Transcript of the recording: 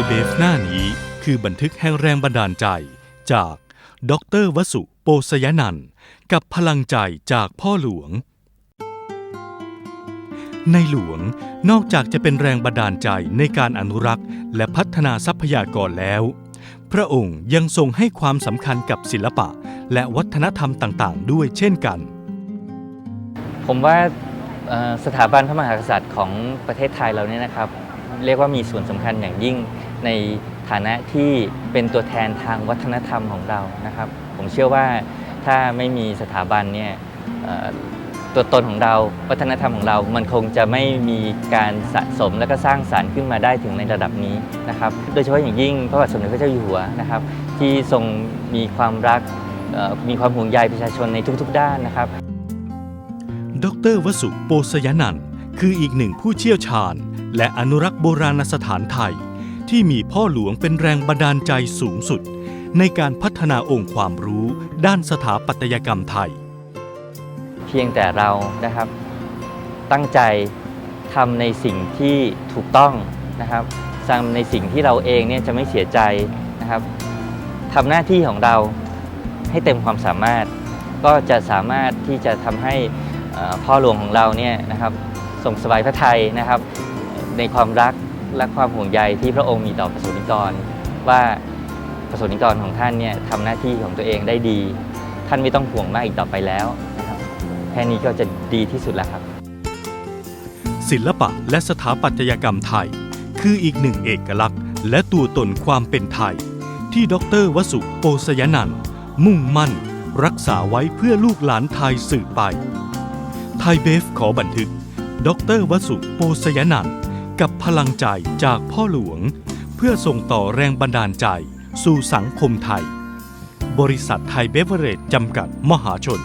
ยเบฟหน้านี้คือบันทึกแห่งแรงบันดาลใจจากดรวสุโปสยนันกับพลังใจจากพ่อหลวง ในหลวงนอกจากจะเป็นแรงบันดาลใจในการอนุรักษ์ และพัฒนาทรัพยากรแล้ว พระองค์ยังทรงให้ความสำคัญกับศิลปะ และวัฒนธรรมต่างๆ ด้วยเช่นกัน ผมว่าสถาบันพระมหากษัตริย์ของประเทศไทยเราเนี่ยนะครับ เรียกว่ามีส่วนสำคัญอย่างยิ่ง ในฐานะที่เป็นตัวแทนทางวัฒนธรรมของเรานะครับ ผมเชื่อว่าถ้าไม่มีสถาบันเนี่ยตัวตนของเราวัฒนธรรมของเรา มันคงจะไม่มีการสะสมและก็สร้างสารรค์ขึ้นมาได้ถึงในระดับนี้นะครับ โดยเฉพาะอย่างยิ่งพระบาทสมเด็จพระเจ้าอยู่หัวนะครับ ที่ทรงมีความรักมีความห่วงใยประชาชนในทุกๆ ด้านนะครับ ดรวสุโปสยนันคืออีกหนึ่งผู้เชี่ยวชาญ และอนุรักษ์โบราณสถานไทย ที่มีพ่อหลวงเป็นแรงบันดาลใจสูงสุด ในการพัฒนาองค์ความรู้ด้านสถาปัตยกรรมไทย เพียงแต่เรานะครับ ตั้งใจทำในสิ่งที่ถูกต้องนะครับทำในสิ่งที่เราเองเนี่ยจะไม่เสียใจนะครับทำหน้าที่ของเราให้เต็มความสามารถ ก็จะสามารถที่จะทำให้พ่อหลวงของเราเนี่ยนะครับทรงสบายพระไทยนะครับ ในความรัก และความห่วงใยที่พระองค์มีต่อประสบนิกร ว่าประสบนิกรของท่านเนี่ยทำหน้าที่ของตัวเองได้ดี ท่านไม่ต้องห่วงมากอีกต่อไปแล้วนะครับแค่นี้ก็จะดีที่สุดแล้วครับ ศิลปะและสถาปัตยกรรมไทย คืออีกหนึ่งเอกลักษณ์ และตัวตนความเป็นไทย ที่ดรวสุโปสยนันท์มุ่งมั่น รักษาไว้เพื่อลูกหลานไทยสืบไป ไทยเบฟขอบันทึก ดรวสุโปสยนันท์ กับพลังใจจากพ่อหลวง เพื่อส่งต่อแรงบันดาลใจสู่สังคมไทย บริษัทไทยเบเวอเรจจำกัดมหาชน